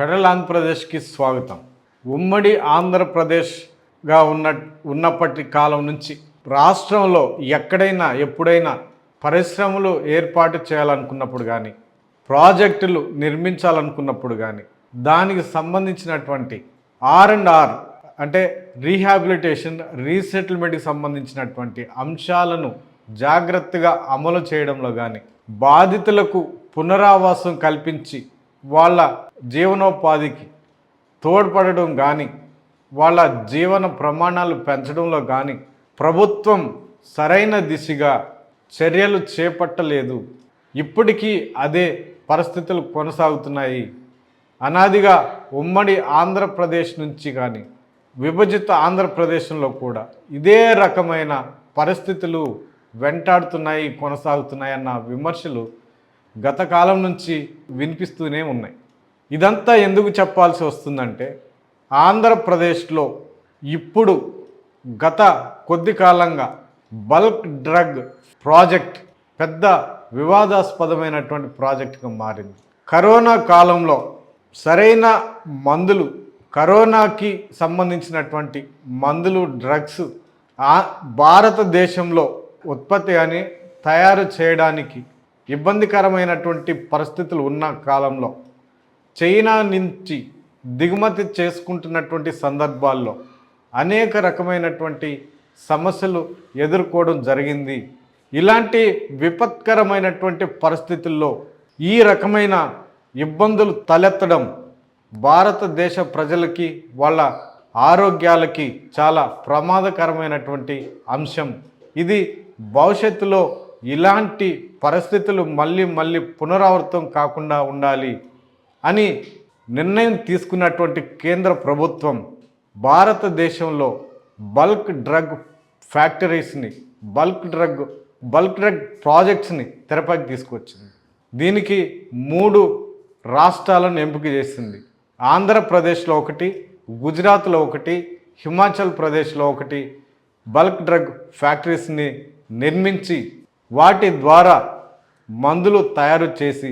Federal ఆంధ్రప్రదేశ్కి స్వాగతం. ఉమ్మడి ఆంధ్రప్రదేశ్గా ఉన్న ఉన్నప్పటి కాలం నుంచి రాష్ట్రంలో ఎక్కడైనా ఎప్పుడైనా పరిశ్రమలు ఏర్పాటు చేయాలనుకున్నప్పుడు కానీ ప్రాజెక్టులు నిర్మించాలనుకున్నప్పుడు కానీ దానికి సంబంధించినటువంటి ఆర్ అండ్ ఆర్ అంటే రీహాబిలిటేషన్ రీసెటిల్మెంట్కి సంబంధించినటువంటి అంశాలను జాగ్రత్తగా అమలు చేయడంలో కానీ బాధితులకు పునరావాసం కల్పించి వాళ్ళ జీవనోపాధికి తోడ్పడడం కానీ వాళ్ళ జీవన ప్రమాణాలు పెంచడంలో కానీ ప్రభుత్వం సరైన దిశగా చర్యలు చేపట్టలేదు. ఇప్పటికీ అదే పరిస్థితులు కొనసాగుతున్నాయి. అనాదిగా ఉమ్మడి ఆంధ్రప్రదేశ్ నుంచి కానీ విభజిత ఆంధ్రప్రదేశ్లో కూడా ఇదే రకమైన పరిస్థితులు వెంటాడుతున్నాయి కొనసాగుతున్నాయి అన్న విమర్శలు గత కాలం నుంచి వినిపిస్తూనే ఉన్నాయి. ఇదంతా ఎందుకు చెప్పాల్సి వస్తుందంటే ఆంధ్రప్రదేశ్లో ఇప్పుడు గత కొద్ది కాలంగా బల్క్ డ్రగ్ ప్రాజెక్ట్ పెద్ద వివాదాస్పదమైనటువంటి ప్రాజెక్టుగా మారింది. కరోనా కాలంలో సరైన మందులు కరోనాకి సంబంధించినటువంటి మందులు డ్రగ్స్ ఆ భారతదేశంలో ఉత్పత్తి అని తయారు చేయడానికి ఇబ్బందికరమైనటువంటి పరిస్థితులు ఉన్న కాలంలో చైనా నుంచి దిగుమతి చేసుకుంటున్నటువంటి సందర్భాల్లో అనేక రకమైనటువంటి సమస్యలు ఎదుర్కోవడం జరిగింది. ఇలాంటి విపత్కరమైనటువంటి పరిస్థితుల్లో ఈ రకమైన ఇబ్బందులు తలెత్తడం భారతదేశ ప్రజలకి వాళ్ళ ఆరోగ్యాలకి చాలా ప్రమాదకరమైనటువంటి అంశం. ఇది భవిష్యత్తులో ఇలాంటి పరిస్థితులు మళ్ళీ మళ్ళీ పునరావృతం కాకుండా ఉండాలి. అని నిర్ణయం తీసుకున్నటువంటి కేంద్ర ప్రభుత్వం భారతదేశంలో బల్క్ డ్రగ్ ఫ్యాక్టరీస్ని బల్క్ డ్రగ్ బల్క్ డ్రగ్ ప్రాజెక్ట్స్ని తెరపైకి తీసుకొచ్చింది. దీనికి మూడు రాష్ట్రాలను ఎంపిక చేసింది. ఆంధ్రప్రదేశ్లో ఒకటి గుజరాత్లో ఒకటి హిమాచల్ ప్రదేశ్లో ఒకటి బల్క్ డ్రగ్ ఫ్యాక్టరీస్ని నిర్మించి వాటి ద్వారా మందులు తయారు చేసి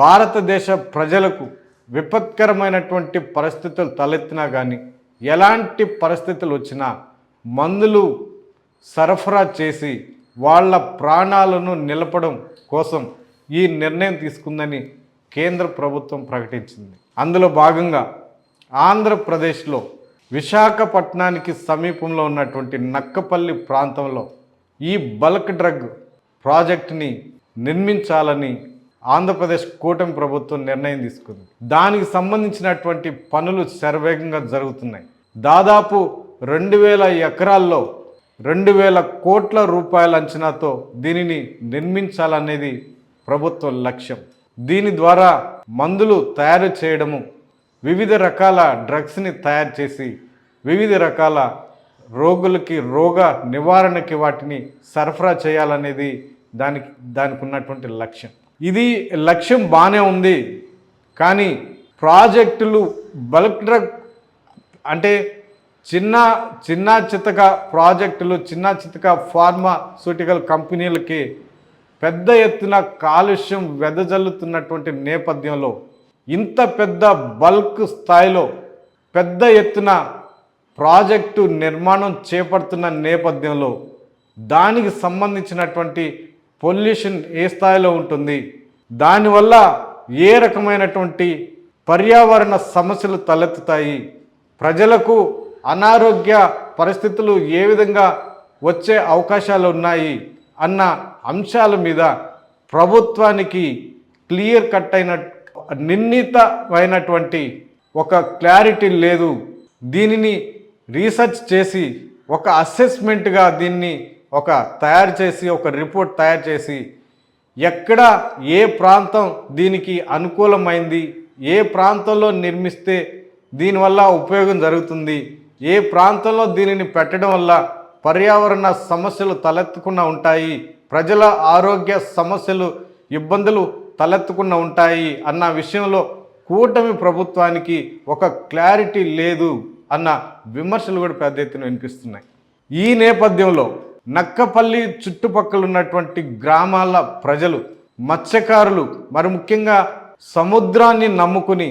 భారతదేశ ప్రజలకు విపత్కరమైనటువంటి పరిస్థితులు తలెత్తినా కానీ ఎలాంటి పరిస్థితులు వచ్చినా మందులు సరఫరా చేసి వాళ్ళ ప్రాణాలను నిలపడం కోసం ఈ నిర్ణయం తీసుకుందని కేంద్ర ప్రభుత్వం ప్రకటించింది. అందులో భాగంగా ఆంధ్రప్రదేశ్లో విశాఖపట్నానికి సమీపంలో ఉన్నటువంటి నక్కపల్లి ప్రాంతంలో ఈ బల్క్ డ్రగ్ ప్రాజెక్ట్ని నిర్మించాలని ఆంధ్రప్రదేశ్ కూటమి ప్రభుత్వం నిర్ణయం తీసుకుంది. దానికి సంబంధించినటువంటి పనులు శరవేగంగా జరుగుతున్నాయి. దాదాపు రెండు వేల ఎకరాల్లో రెండు వేల కోట్ల రూపాయల అంచనాతో దీనిని నిర్మించాలనేది ప్రభుత్వ లక్ష్యం. దీని ద్వారా మందులు తయారు చేయడము వివిధ రకాల డ్రగ్స్ని తయారు చేసి వివిధ రకాల రోగులకి రోగ నివారణకి వాటిని సరఫరా చేయాలనేది దానికి దానికి ఉన్నటువంటి లక్ష్యం. ఇది లక్ష్యం బాగానే ఉంది కానీ ప్రాజెక్టులు బల్క్ డ్రగ్ అంటే చిన్న చిన్న చితక ప్రాజెక్టులు చిన్న చితక ఫార్మాసూటికల్ కంపెనీలకి పెద్ద ఎత్తున కాలుష్యం వెదజల్లుతున్నటువంటి నేపథ్యంలో ఇంత పెద్ద బల్క్ స్థాయిలో పెద్ద ఎత్తున ప్రాజెక్టు నిర్మాణం చేపడుతున్న నేపథ్యంలో దానికి సంబంధించినటువంటి పొల్యూషన్ ఏ స్థాయిలో ఉంటుంది? దానివల్ల ఏ రకమైనటువంటి పర్యావరణ సమస్యలు తలెత్తుతాయి? ప్రజలకు అనారోగ్య పరిస్థితులు ఏ విధంగా వచ్చే అవకాశాలు ఉన్నాయి? అన్న అంశాల మీద ప్రభుత్వానికి క్లియర్ కట్ అయిన నిర్ణీతమైనటువంటి ఒక క్లారిటీ లేదు. దీనిని రీసెర్చ్ చేసి ఒక అసెస్మెంట్గా దీన్ని ఒక తయారు చేసి ఒక రిపోర్ట్ తయారు చేసి ఎక్కడ ఏ ప్రాంతం దీనికి అనుకూలమైంది ఏ ప్రాంతంలో నిర్మిస్తే దీనివల్ల ఉపయోగం జరుగుతుంది ఏ ప్రాంతంలో దీనిని పెట్టడం వల్ల పర్యావరణ సమస్యలు తలెత్తకుండా ఉంటాయి ప్రజల ఆరోగ్య సమస్యలు ఇబ్బందులు తలెత్తకుండా ఉంటాయి అన్న విషయంలో కూటమి ప్రభుత్వానికి ఒక క్లారిటీ లేదు అన్న విమర్శలు కూడా పెద్ద ఎత్తున వినిపిస్తున్నాయి. ఈ నేపథ్యంలో నక్కపల్లి చుట్టుపక్కల ఉన్నటువంటి గ్రామాల ప్రజలు మత్స్యకారులు మరి ముఖ్యంగా సముద్రాన్ని నమ్ముకుని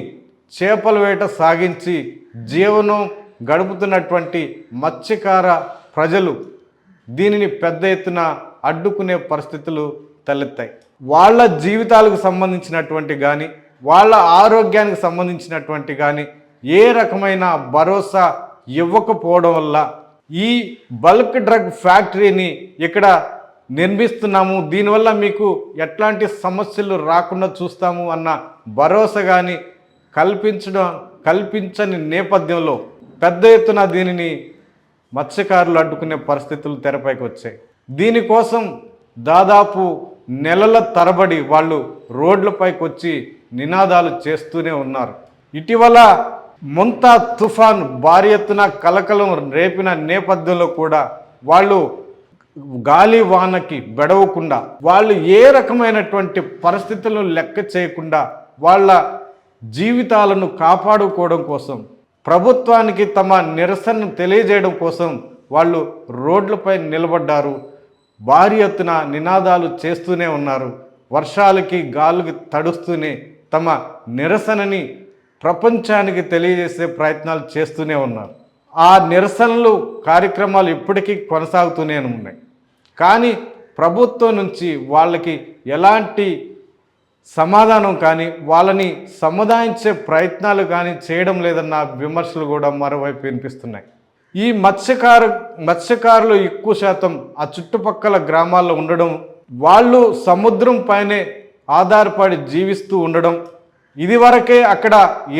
చేపల వేట సాగించి జీవనం గడుపుతున్నటువంటి మత్స్యకార ప్రజలు దీనిని పెద్ద ఎత్తున అడ్డుకునే పరిస్థితులు తలెత్తాయి. వాళ్ళ జీవితాలకు సంబంధించినటువంటి కానీ వాళ్ళ ఆరోగ్యానికి సంబంధించినటువంటి కానీ ఏ రకమైన భరోసా ఇవ్వకపోవడం వల్ల ఈ బల్క్ డ్రగ్ ఫ్యాక్టరీని ఇక్కడ నిర్మిస్తున్నాము. దీనివల్ల మీకు ఎట్లాంటి సమస్యలు రాకుండా చూస్తాము అన్న భరోసా కానీ కల్పించడం కల్పించని నేపథ్యంలో పెద్ద ఎత్తున దీనిని మత్స్యకారులు అడ్డుకునే పరిస్థితులు తెరపైకి వచ్చాయి. దీనికోసం దాదాపు నెలల తరబడి వాళ్ళు రోడ్లపైకి వచ్చి నినాదాలు చేస్తూనే ఉన్నారు. ఇటీవల ముంతా తుఫాన్ భారీ ఎత్తున కలకలం రేపిన నేపథ్యంలో కూడా వాళ్ళు గాలి వానకి బెడవకుండా వాళ్ళు ఏ రకమైనటువంటి పరిస్థితులను లెక్క చేయకుండా వాళ్ళ జీవితాలను కాపాడుకోవడం కోసం ప్రభుత్వానికి తమ నిరసనను తెలియజేయడం కోసం వాళ్ళు రోడ్లపై నిలబడ్డారు. భారీ ఎత్తున నినాదాలు చేస్తూనే ఉన్నారు. వర్షాలకి గాలుకి తడుస్తూనే తమ నిరసనని ప్రపంచానికి తెలియజేసే ప్రయత్నాలు చేస్తూనే ఉన్నారు. ఆ నిరసనలు కార్యక్రమాలు ఇప్పటికీ కొనసాగుతూనే ఉన్నాయి. కానీ ప్రభుత్వం నుంచి వాళ్ళకి ఎలాంటి సమాధానం కానీ వాళ్ళని సముదాయించే ప్రయత్నాలు కానీ చేయడం లేదన్న విమర్శలు కూడా మరోవైపు వినిపిస్తున్నాయి. ఈ మత్స్యకారు మత్స్యకారులు ఎక్కువ శాతం ఆ చుట్టుపక్కల గ్రామాల్లో ఉండడం వాళ్ళు సముద్రం పైనే ఆధారపడి జీవిస్తూ ఉండడం ఇదివరకే అక్కడ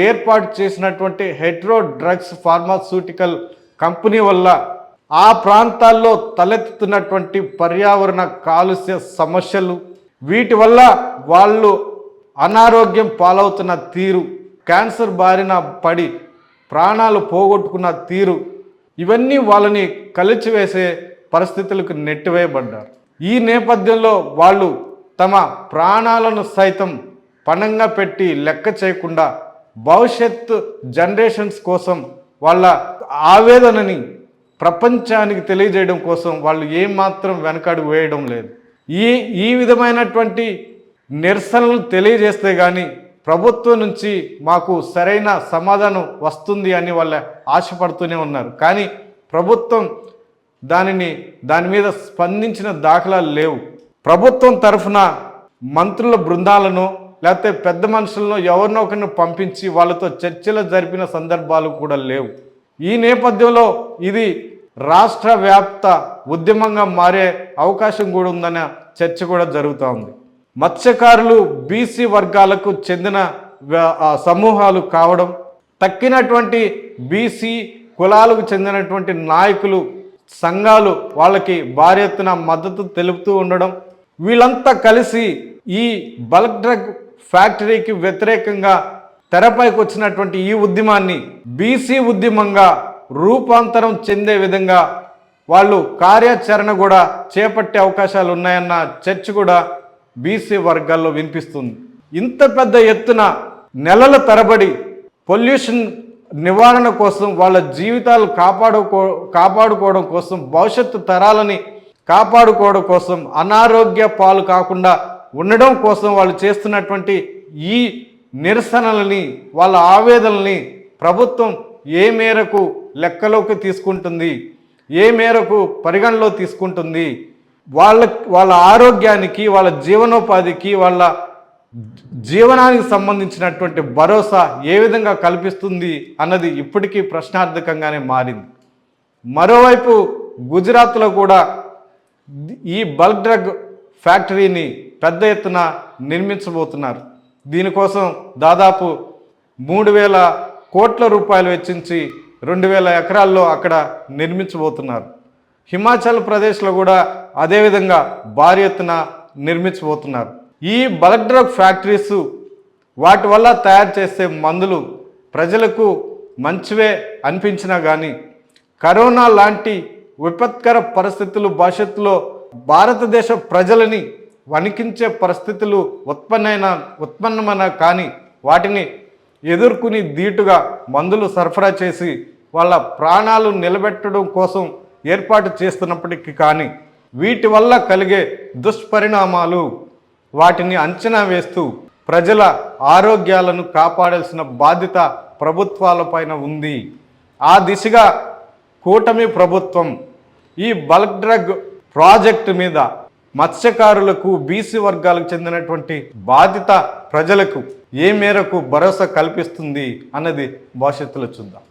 ఏర్పాటు చేసినటువంటి హెట్రో డ్రగ్స్ ఫార్మాస్యూటికల్ కంపెనీ వల్ల ఆ ప్రాంతాల్లో తలెత్తుతున్నటువంటి పర్యావరణ కాలుష్య సమస్యలు వీటి వల్ల వాళ్ళు అనారోగ్యం పాలవుతున్న తీరు క్యాన్సర్ బారిన పడి ప్రాణాలు పోగొట్టుకున్న తీరు ఇవన్నీ వాళ్ళని కలిచివేసే పరిస్థితులకు నెట్టివేయబడ్డారు. ఈ నేపథ్యంలో వాళ్ళు తమ ప్రాణాలను సైతం పణంగా పెట్టి లెక్క చేయకుండా భవిష్యత్ జనరేషన్స్ కోసం వాళ్ళ ఆవేదనని ప్రపంచానికి తెలియజేయడం కోసం వాళ్ళు ఏమాత్రం వెనకాడు వేయడం లేదు. ఈ ఈ విధమైనటువంటి నిరసనలు తెలియజేస్తే కానీ ప్రభుత్వం నుంచి మాకు సరైన సమాధానం వస్తుంది అని వాళ్ళ ఆశపడుతూనే ఉన్నారు. కానీ ప్రభుత్వం దానిని దాని మీద స్పందించిన దాఖలాలు లేవు. ప్రభుత్వం తరఫున మంత్రుల బృందాలను లేకపోతే పెద్ద మనుషులను ఎవరినో ఒకరిని పంపించి వాళ్ళతో చర్చలు జరిపిన సందర్భాలు కూడా లేవు. ఈ నేపథ్యంలో ఇది రాష్ట్ర వ్యాప్త ఉద్యమంగా మారే అవకాశం కూడా ఉందన్న చర్చ కూడా జరుగుతూ ఉంది. మత్స్యకారులు బీసీ వర్గాలకు చెందిన సమూహాలు కావడం తక్కినటువంటి బీసీ కులాలకు చెందినటువంటి నాయకులు సంఘాలు వాళ్ళకి భారీ ఎత్తున మద్దతు తెలుపుతూ ఉండడం వీళ్ళంతా కలిసి ఈ బల్క్ డ్రగ్ ఫ్యాక్టరీకి వ్యతిరేకంగా తెరపైకి వచ్చినటువంటి ఈ ఉద్యమాన్ని బీసీ ఉద్యమంగా రూపాంతరం చెందే విధంగా వాళ్ళు కార్యాచరణ కూడా చేపట్టే అవకాశాలు ఉన్నాయన్న చర్చ కూడా బీసీ వర్గాల్లో వినిపిస్తుంది. ఇంత పెద్ద ఎత్తున నెలల తరబడి పొల్యూషన్ నివారణ కోసం వాళ్ళ జీవితాలు కాపాడుకో కాపాడుకోవడం కోసం భవిష్యత్తు తరాలని కాపాడుకోవడం కోసం అనారోగ్య పాలు కాకుండా ఉండడం కోసం వాళ్ళు చేస్తున్నటువంటి ఈ నిరసనలని వాళ్ళ ఆవేదనల్ని ప్రభుత్వం ఏ మేరకు లెక్కలోకి తీసుకుంటుంది ఏ మేరకు పరిగణలో తీసుకుంటుంది వాళ్ళ వాళ్ళ ఆరోగ్యానికి వాళ్ళ జీవనోపాధికి వాళ్ళ జీవనానికి సంబంధించినటువంటి భరోసా ఏ విధంగా కల్పిస్తుంది అన్నది ఇప్పటికీ ప్రశ్నార్థకంగానే మారింది. మరోవైపు గుజరాత్లో కూడా ఈ బల్క్ డ్రగ్ ఫ్యాక్టరీని పెద్ద ఎత్తున నిర్మించబోతున్నారు. దీనికోసం దాదాపు మూడు వేల కోట్ల రూపాయలు వెచ్చించి రెండు వేల ఎకరాల్లో అక్కడ నిర్మించబోతున్నారు. హిమాచల్ ప్రదేశ్లో కూడా అదేవిధంగా భారీ ఎత్తున నిర్మించబోతున్నారు. ఈ బల్క్ డ్రగ్ ఫ్యాక్టరీస్ వాటి వల్ల తయారు చేసే మందులు ప్రజలకు మంచివే అనిపించినా కానీ కరోనా లాంటి విపత్కర పరిస్థితులు భవిష్యత్తులో భారతదేశ ప్రజలని వణికించే పరిస్థితులు ఉత్పన్నైన ఉత్పన్నమైన కానీ వాటిని ఎదుర్కొని ధీటుగా మందులు సరఫరా చేసి వాళ్ళ ప్రాణాలు నిలబెట్టడం కోసం ఏర్పాటు చేస్తున్నప్పటికీ కానీ వీటి వల్ల కలిగే దుష్పరిణామాలు వాటిని అంచనా వేస్తూ ప్రజల ఆరోగ్యాలను కాపాడాల్సిన బాధ్యత ప్రభుత్వాలపైన ఉంది. ఆ దిశగా కూటమి ప్రభుత్వం ఈ బల్క్ డ్రగ్ ప్రాజెక్టు మీద మత్స్యకారులకు బీసీ వర్గాలకు చెందినటువంటి బాధిత ప్రజలకు ఏ మేరకు భరోసా కల్పిస్తుంది అన్నది భవిష్యత్తులో చూద్దాం.